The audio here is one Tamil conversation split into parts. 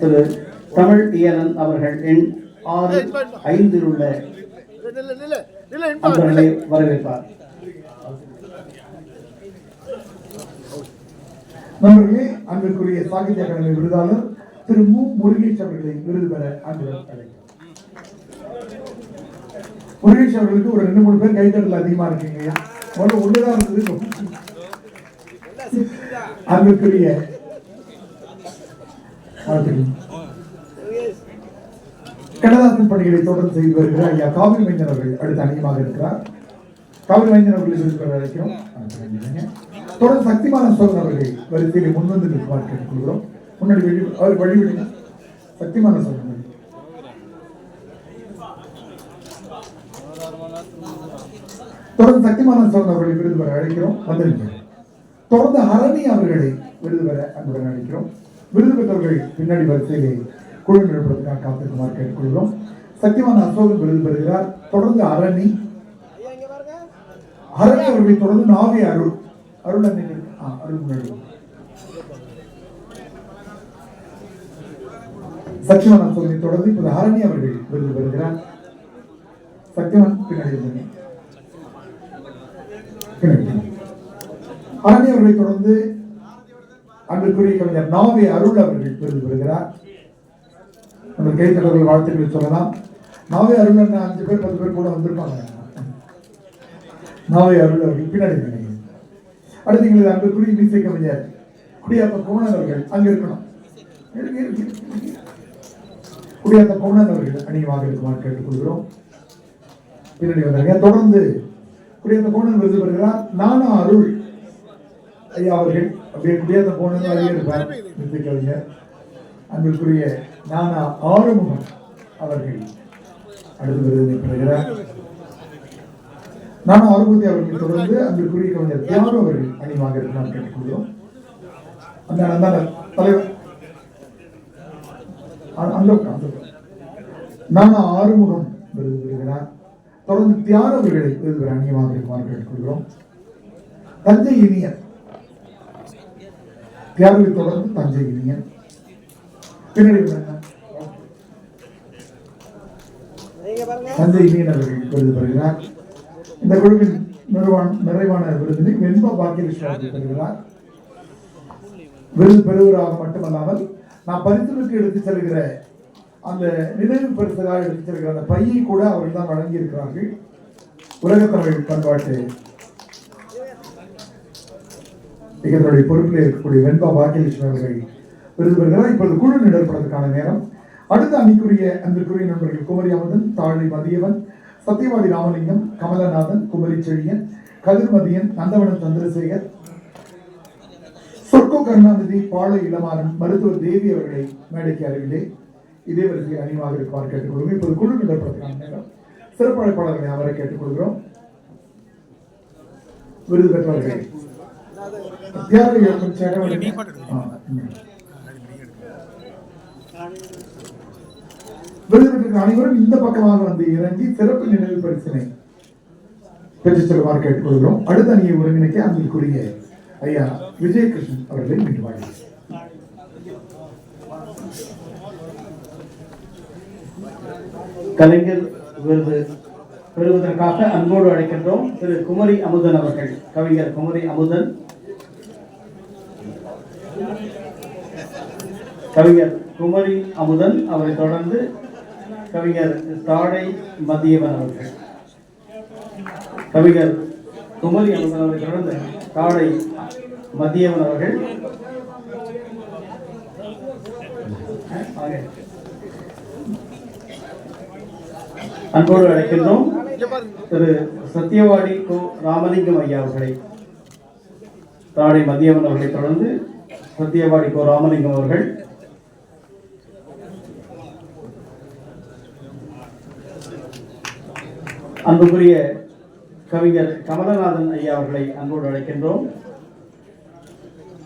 திரு தமிழ் இயலன் அவர்கள் எண் ஆறு ஐந்தில் உள்ள அன்பர்களை. வரவேற்பார். நண்பர்களே அன்பிற்குரிய சாகித்ய அகாடமி விருதாளர் திரு மு. முருகேஷ் அவர்களை விருது பெற அன்புடன் முருகேஷ் அவர்களுக்கு ஒரு ரெண்டு மூணு பேர் கைத்தட்டல் அதிகமா இருக்கீங்க. முதல்ல ஒண்ணுதான் இருந்தது அன்பிற்குரிய வாழ்த்துக்கள். கண்ணதாசன் பணிகளை தொடர்ந்து செய்து வருகிற ஐயா காவிரி மைந்தன் அவர்கள் அடுத்த அணியமாக இருக்கிறார். காவிரி மைந்தன் அவர்களை விருது அழைக்கிறோம். தொடர்ந்து சக்திமான சோழன் அவர்களை வரிசையில் முன்வந்து நிற்குமாறு கேட்டுக்கொள்கிறோம். முன்னாடி வெளி அவர் வழிவிடுங்க சக்திமான சோழன் தொடர்ந்து சக்திமான சோழன் அவர்களை விருது பெற அழைக்கிறோம். வந்திருக்கிறோம். தொடர்ந்து ஹரணி அவர்களை விருது பெற அன்புடன் அழைக்கிறோம். விருது பெற்றவர்கள் பின்னாடி வரிசையிலே குழு நிரப்புவதற்காக காத்திருக்குமாறு கேட்டுக்கொள்கிறோம். சக்திமான அசோகன் விருது பெறுகிறார். தொடர்ந்து அரணி அரணி அவர்களை தொடர்ந்து நாவி அருள். அருள் அன்னை அருள் முன்னாடி. சக்திவான் அசோகனை தொடர்ந்து இப்போது ஹரணி அவர்கள் விருது பெறுகிறார். சக்திவான் பின்னாடி இருந்தீங்க. பின்னாடி. ஹரணி அவர்களை தொடர்ந்து அன்பிற்குரிய கவிஞர் நாவி அருள் அவர்கள் புரிந்து வருகிறார். நம்ம கைத்தட்டர்கள் வாழ்த்துக்களை சொல்லலாம். நாவே அருள் அண்ணா அஞ்சு பேர் பத்து பேர் கூட வந்திருப்பாங்க. நாவே அருள் அவர்கள் பின்னாடி அடுத்து எங்களுக்கு அன்புக்குரிய மீசை கவிஞர் குடியாத்த கோணன் அவர்கள் அங்கே இருக்கணும். குடியாத்த கோணன் அவர்கள் அணியமாக இருக்குமாறு கேட்டுக்கொள்கிறோம். பின்னாடி வந்தாங்க தொடர்ந்து குடியாத்த கோணன் விருது பெறுகிறார் நானா அருள். ஐயா அவர்கள் அப்படியே முடியாத கோணன் அருகே இருப்பார் மீசை கவிஞர் அன்பிற்குரிய நானா ஆறுமுகம் அவர்கள் அடுத்து விருதினை பெறுகிறார். நானா ஆறுமுகத்தை அவர்கள் தொடர்ந்து அன்பிற்குரிய கவிஞர் தியாகு அவர்கள் அணிவாக இருக்கு இருக்கிறார் கேட்டுக்கொள்கிறோம். அந்த அந்த தலைவர். அந்த அந்த நானா ஆறுமுகம் விருது பெறுகிறார். தொடர்ந்து தியானவர்களை விருது பெற அணியமாக இருக்குமாறு கேட்டுக்கொள்கிறோம். தஞ்சை இனியன் தியாகுவை தொடர்ந்து தஞ்சை பின்னாடி தஞ்சை விருது பெறுகிறார் இந்த குழுவின் நிறுவன நிறைவான விருதினை வெண்ப பாக்கியலட்சுமி பெறுகிறார். விருது பெறுவராக மட்டுமல்லாமல் நான் பரிசுகளுக்கு எடுத்து செல்கிற அந்த நினைவு பரிசுகளாக எடுத்து செல்கிற அந்த பையை கூட அவர்கள் தான் வழங்கியிருக்கிறார்கள். உலகத்தமிழ் பண்பாட்டு இதனுடைய பொறுப்பில் இருக்கக்கூடிய வெண்பா பாக்கியலட்சுமி அவர்கள் விருது பெறுகிறார் இப்பொழுது குழு நிடற்பதற்கான நேரம். அடுத்த அணிக்குரிய அன்பிற்குரிய நண்பர்கள் குமரி அமுதன் தாழை மதியவன் சத்தியவாடி ராமலிங்கம் கமலநாதன் குமரி செழியன் கதிர்மதியன் நந்தவனம் சந்திரசேகர் சொர்க்கோ கருணாநிதி பாளை இளமாறன் மருத்துவர் தேவி அவர்களை மேடைக்கு அருகிலே இதே வரிசையில் அணிவாக இருக்குமாறு கேட்டுக்கொள்கிறோம். இப்போது குழு நிலப்பதற்கான நேரம். சிறப்பு அழைப்பாளர்களை அவரை கேட்டுக்கொள்கிறோம். விருது பெற்றவர்களை அனைவரும் இந்த பக்கமாக வந்து இறங்கி சிறப்பு நினைவு பரிசினை பெற்றுச் செல்லுமாறு கேட்டுக்கொள்கிறோம். அடுத்த அணியை ஒருங்கிணைக்க அன்பிற்குரிய ஐயா விஜயகிருஷ்ணன் அவர்களை மீண்டும் வாழ்கிறேன் கலைஞர் விருது பெறுவதற்காக அன்போடு அழைக்கின்றோம் திரு குமரி அமுதன் அவர்கள். கவிஞர் குமரி அமுதன். கவிஞர் குமரி அமுதன் அவரை தொடர்ந்து கவிஞர் தாடை மதியவன் அவர்கள். கவிஞர் குமரி அமுதன் அவரை தொடர்ந்து தாடை மதியவன் அவர்கள். அன்போடு அழைக்கின்றோம் திரு சத்தியவாடி கோ ராமலிங்கம் ஐயா அவர்களை. தாடை மதியவன் அவர்களை தொடர்ந்து சத்தியவாடி கோ ராமலிங்கம் அவர்கள். அன்புக்குரிய கவிஞர் கமலநாதன் ஐயா அவர்களை அன்போடு அழைக்கின்றோம்.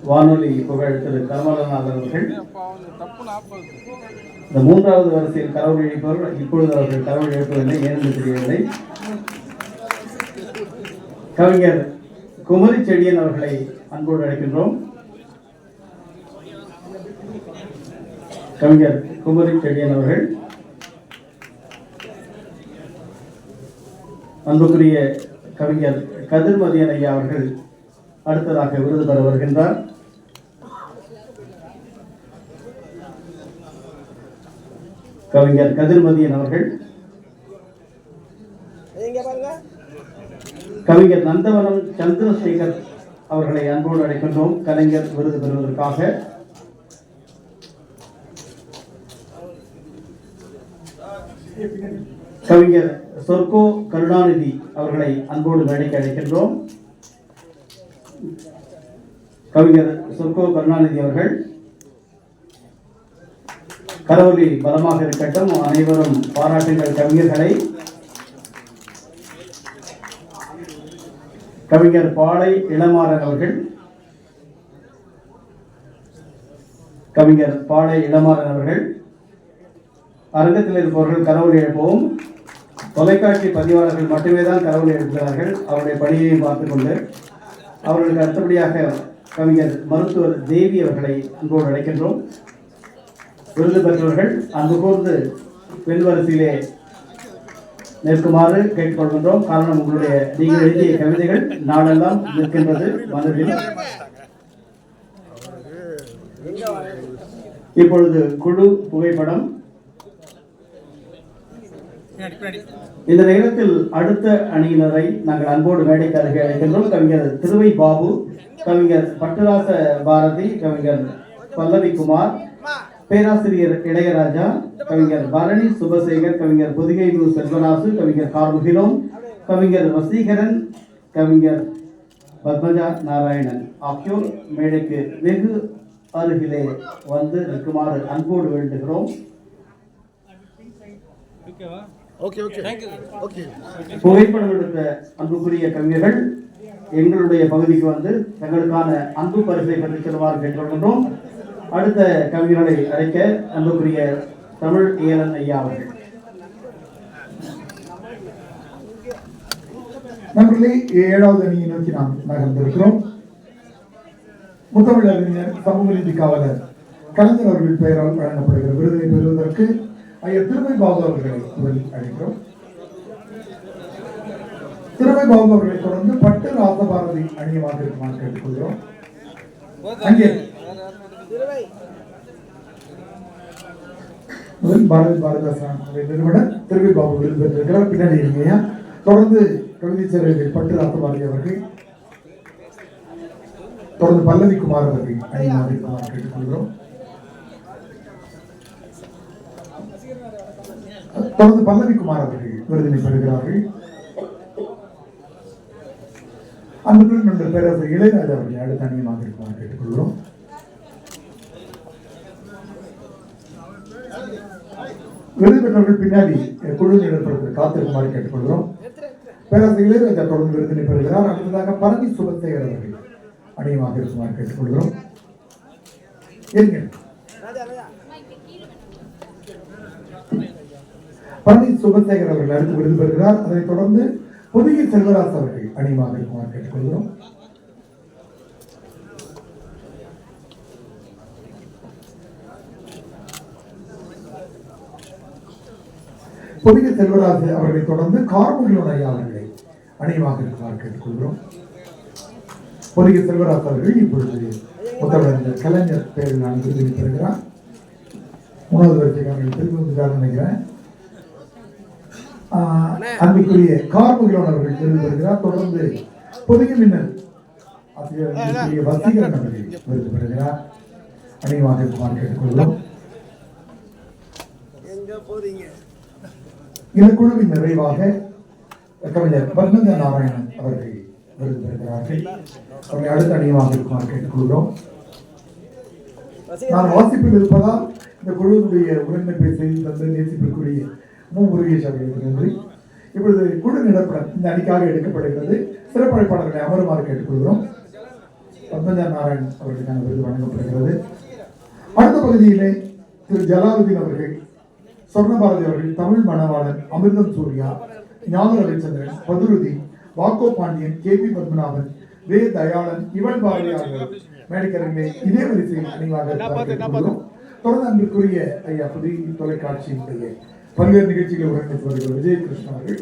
வானொலி புகழ் திரு கமலநாதன் அவர்கள். இந்த மூன்றாவது வரிசையில் கடவுள் இழைப்பவர்கள் இப்பொழுது அவர்கள் கடவுள் இழப்பதில்லை ஏனென்று தெரியவில்லை. கவிஞர் குமரி செடியன் அவர்களை அன்போடு அழைக்கின்றோம். கவிஞர் குமரி செடியன் அவர்கள். அன்புக்குரிய கவிஞர் கதிர்மதியன் ஐயா அவர்கள் அடுத்ததாக விருது பெற வருகின்றார். கவிஞர் கதிர்மதியன் அவர்கள். கவிஞர் நந்தவனம் சந்திரசேகர் அவர்களை அன்போடு அழைக்கின்றோம். கலைஞர் விருது பெறுவதற்காக. கவிஞர் சொர்க்கோ கருணாநிதி அவர்களை அன்போடு மேடைக்கு அழைக்கின்றோம் கவிஞர் சொர்க்கோ கருணாநிதி அவர்கள் கரவொலி பலமாக இருக்கட்டும் அனைவரும் பாராட்டுங்கள் கவிஞர்களை. கவிஞர் பாலை இளமாறன் அவர்கள். கவிஞர் பாளை இளமாறன் அவர்கள். அரங்கத்தில் இருப்பவர்கள் கரவொலி எழுப்பவும் தொலைக்காட்சி பதிவாளர்கள் மட்டுமே தான் கரவொலி எழுப்புகிறார்கள். அவருடைய பணியையும் பார்த்துக்கொண்டு அவர்களுக்கு அடுத்தபடியாக கவிஞர் மருத்துவர் தேவி அவர்களை அன்போடு அழைக்கின்றோம். விருது பெற்றவர்கள் அன்பு கூர்ந்து பெண்வரிசையிலே நிற்குமாறு கேட்டுக்கொள்கின்றோம். காரணம் உங்களுடைய நீங்கள் எழுதிய கவிதைகள் நாளெல்லாம் நிற்கின்றது மனதில். இப்பொழுது குழு புகைப்படம் இந்த நேரத்தில் அடுத்த அணியினரை நாங்கள் அன்போடு மேடைக்கு அருகே அழைக்கின்றோம். கவிஞர் திருவை பாபு கவிஞர் பட்டுராச பாரதி கவிஞர் பல்லவி குமார் பேராசிரியர் இளையராஜா கவிஞர் பரணி சுபசேகர் கவிஞர் புதுகை நூ செல்வராசு கவிஞர் கார்முகிலோம் கவிஞர் வசீகரன் கவிஞர் பத்மஜா நாராயணன் ஆகியோர் மேடைக்கு வெகு அருகிலே வந்து நிற்குமாறு அன்போடு வேண்டுகிறோம். ஓகே ஓகே ஓகே புகைப்படம் எடுத்த அன்புக்குரிய கவிஞர்கள் எங்களுடைய பகுதிக்கு வந்து தங்களுக்கான அன்பு பரிசை பெற்றுச் செல்லுமாறு கேட்டுக்கொள்கின்றோம் அடுத்த கவிஞர்களை அழைக்க அன்புக்குரிய தமிழ் இயலன் ஐயா அவர்கள். நண்பர்களே ஏழாவது அணியை நோக்கி நாம் நகர்ந்திருக்கிறோம். முத்தமிழ் அறிஞர் சமூக நீதி காவலர் கலைஞர் அவர்கள் பெயரால் வழங்கப்படுகிற விருதினை பெறுவதற்கு ஐயா திருமை பாபு அவர்களை அழைக்கிறோம். திருமை பாபு அவர்களை தொடர்ந்து பட்டு ராசபாரதி அணியமாக இருக்குமாறு கேட்டுக்கொள்கிறோம். அங்கே. முதல் பாரதி பாரதிதாசன் நிறுவனர் திருவி பாபு விருது பெற்றிருக்கிறார். பின்னாடி இருக்கீங்க தொடர்ந்து கவிதை பட்டு ராசபாரதி அவர்கள் தொடர்ந்து பல்லவி குமார் அவர்கள் அணியமாக இருக்குமாறு கேட்டுக்கொள்கிறோம். தொடர்ந்து பல்லவி குமார் அவர்கள் விருதினை பெறுகிறார்கள். அன்புடன் நம்முடைய பேரரசர் இளையராஜா அவர்கள் அடுத்த அணியமாக இருக்குமாறு கேட்டுக்கொள்கிறோம். விருது பெற்றவர்கள் பின்னாடி குழு நிலப்பரத்தில் காத்திருக்குமாறு கேட்டுக்கொள்கிறோம். பேரரசர் இளையராஜா தொடர்ந்து விருதினை பெறுகிறார். அடுத்ததாக பரமி சுபத்தேகர் அவர்கள் அணியமாக இருக்குமாறு கேட்டுக்கொள்கிறோம். இருங்க ராஜா பழனி சுபசேகர் அவர்கள் அடுத்து விருது பெறுகிறார். அதைத் தொடர்ந்து புதிய செல்வராஜ் அவர்கள் அணியமாக இருக்குமாறு கேட்டுக்கொள்கிறோம். புதிய செல்வராஜ் அவர்களை தொடர்ந்து கார்முகிலோன் ஐயா அவர்களை அணியமாக இருக்குமாறு கேட்டுக்கொள்கிறோம். புதிய செல்வராஜ் அவர்கள் இப்பொழுது முத்தமிழர் கலைஞர் பேரில் நான் விருது பெறுகிறார். மூணாவது வரிசைக்கான திரும்பி நினைக்கிறேன் அன்புக்குரிய கார்முகிலோன் அவர்கள் விருது தொடர்ந்து புதிய மின்னல். வசீகரன் அவர்கள் விருது பெறுகிறார் எங்க போறீங்க? இந்த குழுவின் நிறைவாக கவிஞர் பத்மஜ நாராயணன் அவர்கள் விருது பெறுகிறார்கள் அவர்களை அடுத்த அணியமாக இருக்குமாறு கேட்டுக்கொள்கிறோம். நான் வாசிப்பில் இருப்பதால் இந்த குழுவினுடைய உடன்மைப்பை செய்து தந்து நேசிப்பிற்குரிய மு முருகேஷ் அவர்களுக்கு நன்றி. இப்பொழுது குழு நிலப்படம் இந்த அணிக்காக எடுக்கப்படுகிறது. சிறப்பழைப்பாளர்களை அமருமாறு கேட்டுக்கொள்கிறோம். பத்மஜா நாராயண் அவர்களுக்கான விருது வழங்கப்படுகிறது. அடுத்த பகுதியிலே திரு ஜலாலுதீன் அவர்கள் சொர்ணபாரதி அவர்கள் தமிழ் மணவாளன் அமிர்தம் சூர்யா ஞான ரவிச்சந்திரன் பதுருதி வாக்கோ Pandian K P Padmanabhan V Dayalan இவன் பாரதி ஆகியோர் மேடைக்கரங்களே இதே வரிசையில் அணிவாக தொடர்ந்து அன்பிற்குரிய ஐயா புதிய தொலைக்காட்சியினுடைய பல்வேறு நிகழ்ச்சிகளை உடனடித்து வருகிற விஜயகிருஷ்ணன் அவர்கள்.